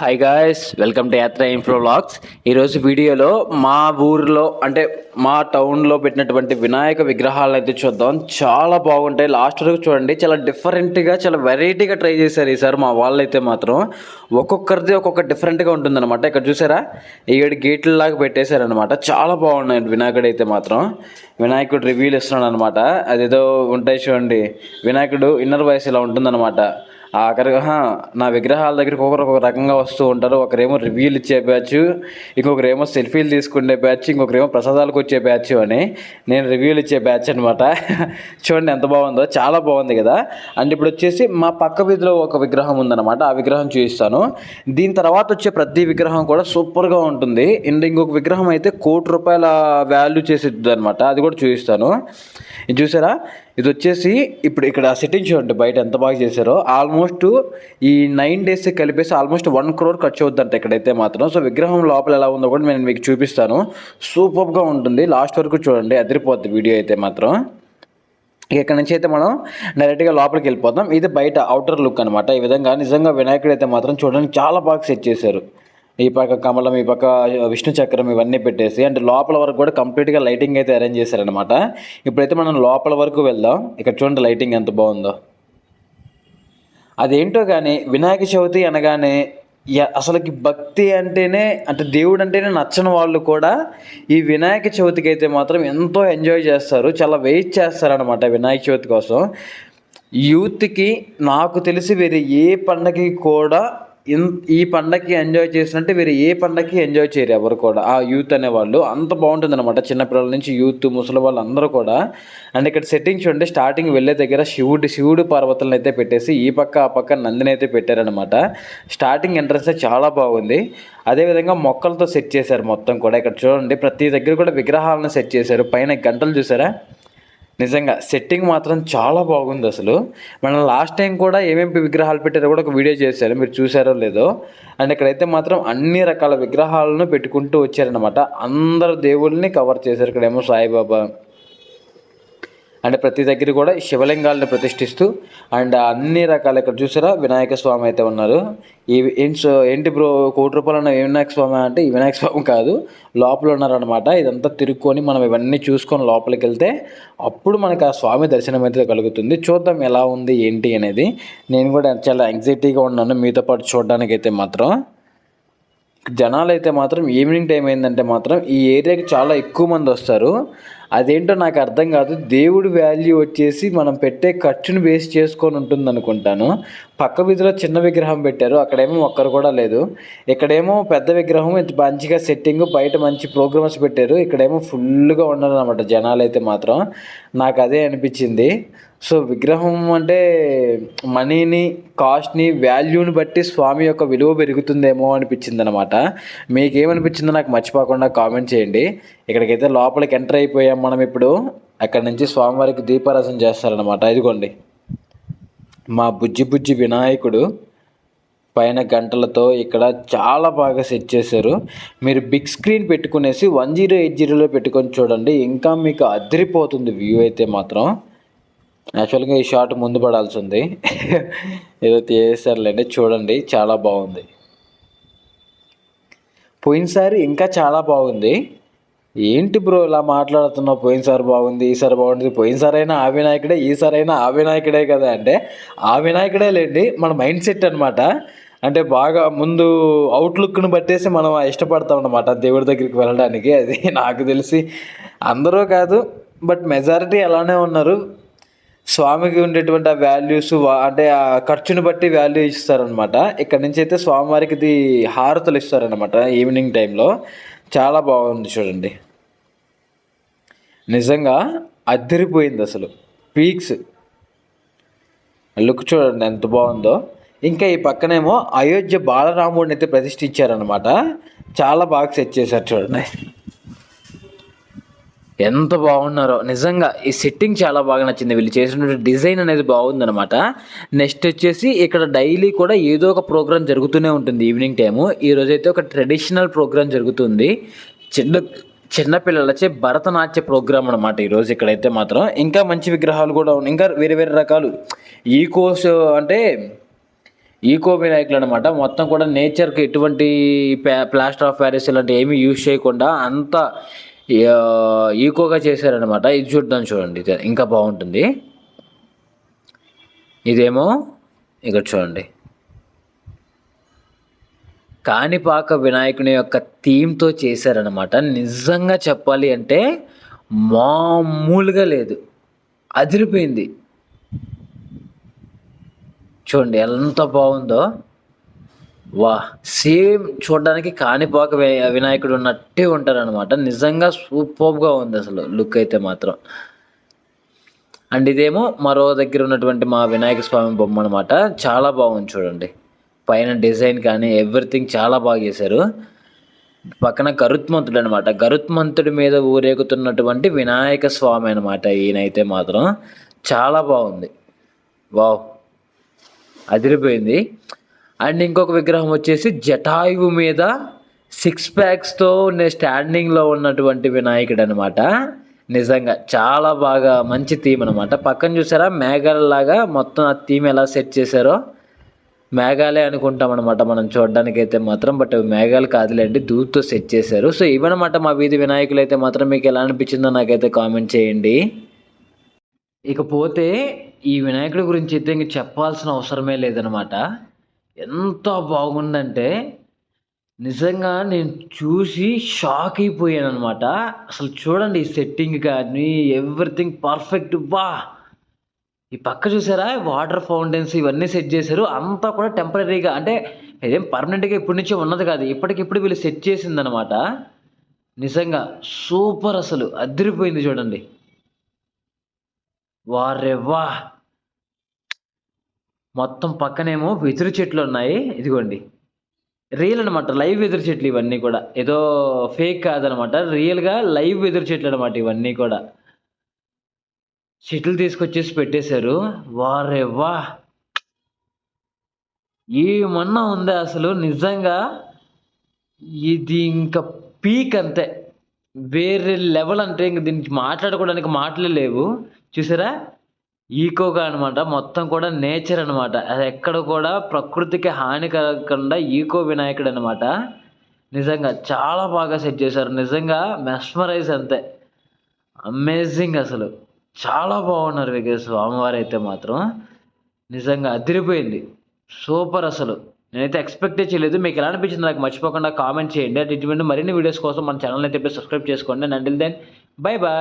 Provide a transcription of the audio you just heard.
Hi guys welcome to Yatra inflow blogs ఈరోజు వీడియోలో మా ఊరిలో అంటే మా టౌన్లో పెట్టినటువంటి వినాయక విగ్రహాలను అయితే చూద్దాం. చాలా బాగుంటాయి. లాస్ట్ వరకు చూడండి. చాలా డిఫరెంట్గా చాలా వెరైటీగా ట్రై చేశారు ఈసారి మా వాళ్ళు అయితే మాత్రం. ఒక్కొక్కరిది ఒక్కొక్క డిఫరెంట్గా ఉంటుందన్నమాట. ఇక్కడ చూసారా? ఏడు గేట్ల లాగా పెట్టేశారనమాట చాలా బాగున్నాయి. వినాయకుడు అయితే మాత్రం. వినాయకుడు రివ్యూలు ఇస్తున్నాడు అనమాట అదేదో ఉంటాయి చూడండి. వినాయకుడు ఇన్నర్ వాయిస్ ఇలా ఉంటుందన్నమాట. ఆఖరిగా నా విగ్రహాల దగ్గరికి ఒకరు ఒక రకంగా వస్తూ ఉంటారు. ఒకరేమో రివ్యూలు ఇచ్చే బ్యాచ్ ఇంకొకరేమో సెల్ఫీలు తీసుకునే బ్యాచ్ ఇంకొకరేమో ప్రసాదాలకు వచ్చే బ్యాచ్ అని నేను రివ్యూలు ఇచ్చే బ్యాచ్ అనమాట చూడండి ఎంత బాగుందో చాలా బాగుంది కదా. అండ్ ఇప్పుడు వచ్చేసి మా పక్క వీధిలో ఒక విగ్రహం ఉందన్నమాట ఆ విగ్రహం చూపిస్తాను. దీని తర్వాత వచ్చే ప్రతి విగ్రహం కూడా సూపర్గా ఉంటుంది. అండ్ ఇంకొక విగ్రహం అయితే కోటి రూపాయల వాల్యూ చేసిద్ది అనమాట అది కూడా చూపిస్తాను. ఇది చూసారా? ఇది వచ్చేసి ఇప్పుడు ఇక్కడ సెట్టింగ్ చూడండి బయట ఎంత బాగా చేశారో. ఆల్మోస్ట్ ఈ నైన్ డేస్ కలిపేసి ఆల్మోస్ట్ వన్ క్రోర్ ఖర్చు అవుద్దంట ఇక్కడైతే మాత్రం. సో విగ్రహం లోపల ఎలా ఉందో కూడా నేను మీకు చూపిస్తాను. సూపర్గా ఉంటుంది. లాస్ట్ వరకు చూడండి. అదిరిపోద్ది వీడియో అయితే మాత్రం. ఇక్కడ నుంచి అయితే మనం డైరెక్ట్గా లోపలికి వెళ్ళిపోతాం. ఇది బయట అవుటర్ లుక్ అనమాట ఈ విధంగా నిజంగా వినాయకుడు అయితే మాత్రం చూడడానికి చాలా బాగా సెట్ చేశారు. ఈ పక్క కమలం ఈ పక్క విష్ణు చక్రం ఇవన్నీ పెట్టేసి అంటే లోపల వరకు కూడా కంప్లీట్గా లైటింగ్ అయితే అరేంజ్ చేశారనమాట ఇప్పుడైతే మనం లోపల వరకు వెళ్దాం. ఇక్కడ చూడండి లైటింగ్ ఎంత బాగుందో. అదేంటో కానీ వినాయక చవితి అనగానే అసలుకి భక్తి అంటేనే అంటే దేవుడు అంటేనే నచ్చని వాళ్ళు కూడా ఈ వినాయక చవితికి అయితే మాత్రం ఎంతో ఎంజాయ్ చేస్తారు. చాలా వెయిట్ చేస్తారనమాట వినాయక చవితి కోసం. యూత్కి నాకు తెలిసి వేరే ఏ పండగకి కూడా ఈ పండగకి ఎంజాయ్ చేసినట్టు వేరే ఏ పండగకి ఎంజాయ్ చేయరు ఎవరు కూడా. ఆ యూత్ అనేవాళ్ళు అంత బాగుంటుంది అనమాట చిన్నపిల్లల నుంచి యూత్ ముసలి వాళ్ళు అందరూ కూడా. అండ్ ఇక్కడ సెట్టింగ్ చూడండి స్టార్టింగ్ వెళ్ళే దగ్గర శివుడు శివుడు పర్వతాలను అయితే పెట్టేసి ఈ పక్క ఆ పక్క నందిని అయితే పెట్టారనమాట స్టార్టింగ్ ఎంట్రన్స్ చాలా బాగుంది. అదేవిధంగా మొక్కలతో సెట్ చేశారు మొత్తం కూడా. ఇక్కడ చూడండి ప్రతి దగ్గర కూడా విగ్రహాలను సెట్ చేశారు. పైన గంటలు చూసారా? నిజంగా సెట్టింగ్ మాత్రం చాలా బాగుంది అసలు. మనం లాస్ట్ టైం కూడా ఏమేమి విగ్రహాలు పెట్టారో కూడా ఒక వీడియో చేశారు. మీరు చూసారో లేదో. అండ్ ఇక్కడైతే మాత్రం అన్ని రకాల విగ్రహాలను పెట్టుకుంటూ వచ్చారనమాట అందరు దేవుళ్ళని కవర్ చేశారు. ఇక్కడేమో సాయిబాబా అంటే ప్రతి దగ్గర కూడా శివలింగాలను ప్రతిష్ఠిస్తూ అండ్ అన్ని రకాల ఇక్కడ చూసారా? వినాయక స్వామి అయితే ఉన్నారు. ఈ ఏంటి ఏంటి బ్రో కోటి రూపాయలు ఉన్న వినాయక స్వామి అంటే ఈ వినాయక స్వామి కాదు. లోపల ఉన్నారనమాట ఇదంతా తిరుక్కొని మనం ఇవన్నీ చూసుకొని లోపలికి వెళ్తే అప్పుడు మనకు ఆ స్వామి దర్శనం అయితే కలుగుతుంది. చూద్దాం ఎలా ఉంది ఏంటి అనేది. నేను కూడా చాలా యాంగ్జైటీగా ఉన్నాను. మీతో పాటు చూడడానికి అయితే మాత్రం. జనాలు అయితే మాత్రం ఈవినింగ్ టైం ఏంటంటే మాత్రం ఈ ఏరియాకి చాలా ఎక్కువ మంది వస్తారు. అదేంటో నాకు అర్థం కాదు. దేవుడి వాల్యూ వచ్చేసి మనం పెట్టే ఖర్చుని బేస్ చేసుకొని ఉంటుంది అనుకుంటాను పక్క వీధిలో చిన్న విగ్రహం పెట్టారు. అక్కడేమో ఒక్కరు కూడా లేదు. ఇక్కడేమో పెద్ద విగ్రహం ఇంత మంచిగా సెట్టింగ్ బయట మంచి ప్రోగ్రామ్స్ పెట్టారు. ఇక్కడేమో ఫుల్గా ఉన్నారు అనమాట జనాలు అయితే మాత్రం. నాకు అదే అనిపించింది. సో విగ్రహం అంటే మనీని కాస్ట్ని వాల్యూని బట్టి స్వామి యొక్క విలువ పెరుగుతుందేమో అనిపించింది అనమాట మీకేమనిపించిందో నాకు మర్చిపోకుండా కామెంట్ చేయండి. ఇక్కడికైతే లోపలికి ఎంటర్ అయిపోయాం మనం ఇప్పుడు. అక్కడ నుంచి స్వామివారికి దీపారసం చేస్తారనమాట ఇదిగోండి. మా బుజ్జి బుజ్జి వినాయకుడు పైన గంటలతో ఇక్కడ చాలా బాగా సెట్ చేశారు. మీరు బిగ్ స్క్రీన్ పెట్టుకునేసి వన్ జీరో ఎయిట్ జీరోలో పెట్టుకొని చూడండి. ఇంకా మీకు అదిరిపోతుంది వ్యూ అయితే మాత్రం. యాక్చువల్గా ఈ షాట్ ముందు పడాల్సి ఉంది. ఏదో తీసేసారులేండి చూడండి చాలా బాగుంది. పోయినసారి ఇంకా చాలా బాగుంది. ఏంటి బ్రో ఇలా మాట్లాడుతున్నావు? పోయినసారి బాగుంది ఈసారి బాగుంది. పోయినసారి అయినా ఆ వినాయకుడే ఈసారి అయినా ఆ వినాయకుడే కదా అంటే ఆ వినాయకుడే లేండి మన మైండ్ సెట్ అనమాట అంటే బాగా ముందు అవుట్లుక్ను బట్టేసి మనం ఇష్టపడతాం అనమాట దేవుడి దగ్గరికి వెళ్ళడానికి. అది నాకు తెలిసి అందరూ కాదు బట్ మెజారిటీ అలానే ఉన్నారు. స్వామికి ఉండేటువంటి ఆ వాల్యూస్ అంటే ఆ ఖర్చుని బట్టి వాల్యూ ఇస్తారనమాట ఇక్కడ నుంచి అయితే స్వామివారికి ఇది హారతులు ఇస్తారనమాట ఈవినింగ్ టైంలో చాలా బాగుంది చూడండి. నిజంగా అద్దరిపోయింది అసలు. పీక్స్ లుక్ చూడండి ఎంత బాగుందో. ఇంకా ఈ పక్కనేమో అయోధ్య బాలరాముడిని అయితే ప్రతిష్ఠించారనమాట చాలా బాగా సెట్ చేశారు చూడండి. ఎంత బాగున్నారో. నిజంగా ఈ సెట్టింగ్ చాలా బాగా నచ్చింది. వీళ్ళు చేసినటువంటి డిజైన్ అనేది బాగుందనమాట నెక్స్ట్ వచ్చేసి ఇక్కడ డైలీ కూడా ఏదో ఒక ప్రోగ్రామ్ జరుగుతూనే ఉంటుంది ఈవినింగ్ టైము ఈ రోజు అయితే ఒక ట్రెడిషనల్ ప్రోగ్రామ్ జరుగుతుంది. చిన్న చిన్నపిల్లలచే భరతనాట్య ప్రోగ్రామ్ అనమాట ఈరోజు ఇక్కడైతే మాత్రం. ఇంకా మంచి విగ్రహాలు కూడా ఉన్నాయి. ఇంకా వేరే వేరే రకాలు. ఈకోస్ అంటే ఈకో వినాయకులు అనమాట మొత్తం కూడా నేచర్కి ఎటువంటి ప్లాస్టర్ ఆఫ్ ప్యారిస్ ఇలాంటివి ఏమీ యూజ్ చేయకుండా అంత ఈకోగా చేశారనమాట ఇది చూద్దాం చూడండి. ఇది ఇంకా బాగుంటుంది. ఇదేమో ఇక్కడ చూడండి. కాణిపాక వినాయకుని యొక్క థీమ్తో చేశారనమాట నిజంగా చెప్పాలి అంటే మామూలుగా లేదు. అదిరిపోయింది. చూడండి ఎంత బాగుందో. వా సేమ్ చూడడానికి కాణిపాక వినాయకుడు ఉన్నట్టే ఉంటారనమాట నిజంగా సూపర్గా ఉంది అసలు లుక్ అయితే మాత్రం. అండ్ ఇదేమో మరో దగ్గర ఉన్నటువంటి మా వినాయక స్వామి బొమ్మ అనమాట చాలా బాగుంది చూడండి. పైన డిజైన్ కానీ ఎవ్రీథింగ్ చాలా బాగా చేశారు. పక్కన గరుత్మంతుడు అనమాట గరుత్మంతుడి మీద ఊరేగుతున్నటువంటి వినాయక స్వామి అనమాట ఈయనైతే మాత్రం. చాలా బాగుంది. వావ్. అదిరిపోయింది. అండ్ ఇంకొక విగ్రహం వచ్చేసి జటాయువు మీద సిక్స్ ప్యాక్స్తో స్టాండింగ్లో ఉన్నటువంటి వినాయకుడు అనమాట నిజంగా చాలా బాగా మంచి థీమ్ అనమాట పక్కన చూసారా? మేఘాలలాగా మొత్తం ఆ థీమ్ ఎలా సెట్ చేశారో? మేఘాలే అనుకుంటాం అనమాట మనం చూడడానికి అయితే మాత్రం. బట్ అవి మేఘాలు కాదులేండి దూర్తో సెట్ చేశారు. సో ఇవన్నమాట మా వీధి వినాయకులు అయితే మాత్రం మీకు ఎలా అనిపించిందో నాకైతే కామెంట్ చేయండి. ఇకపోతే ఈ వినాయకుడి గురించి అయితే ఇంక చెప్పాల్సిన అవసరమే లేదనమాట ఎంత బాగుందంటే నిజంగా నేను చూసి షాక్ అయిపోయాను అనమాట అసలు చూడండి ఈ సెట్టింగ్ కానీ ఎవ్రీథింగ్ పర్ఫెక్ట్ బా ఈ పక్క చూసారా? వాటర్ ఫౌంటైన్స్ ఇవన్నీ సెట్ చేశారు. అంతా కూడా టెంపరీగా అంటే ఇదేం పర్మనెంట్గా ఇప్పటి నుంచే ఉన్నది కాదు. ఇప్పటికిప్పుడు వీళ్ళు సెట్ చేసిందనమాట నిజంగా సూపర్ అసలు. అదిరిపోయింది చూడండి. వారే వా! మొత్తం పక్కనేమో వెదురు చెట్లు ఉన్నాయి. ఇదిగోండి. రియల్ అనమాట లైవ్ వెదురు చెట్లు ఇవన్నీ కూడా. ఏదో ఫేక్ కాదనమాట రియల్గా లైవ్ వెదురు చెట్లు అనమాట ఇవన్నీ కూడా. చెట్లు తీసుకొచ్చేసి పెట్టేశారు. వారే వా! ఏమన్నా ఉందా అసలు? నిజంగా ఇది ఇంకా పీక్ అంతే. వేరే లెవెల్ అంటే ఇంక దీనికి మాట్లాడుకోవడానికి మాటలే లేవు. చూసారా? ఈకోగా అనమాట మొత్తం కూడా నేచర్ అనమాట అది ఎక్కడ కూడా ప్రకృతికి హాని కలగకుండా ఈకో వినాయకుడు అనమాట నిజంగా చాలా బాగా సెట్ చేశారు. నిజంగా మెస్మరైజ్ అంతే. అమేజింగ్ అసలు. చాలా బాగున్నారు వెంకటేశ్వర స్వామివారు అయితే మాత్రం. నిజంగా అదిరిపోయింది. సూపర్ అసలు. నేనైతే ఎక్స్పెక్ట్ చేయలేదు. మీకు ఎలా అనిపించింది నాకు మర్చిపోకుండా కామెంట్ చేయండి. అటు ఇటువంటి మరిన్ని వీడియోస్ కోసం మన ఛానల్ అయితే సబ్స్క్రైబ్ చేసుకోండి. And then bye bye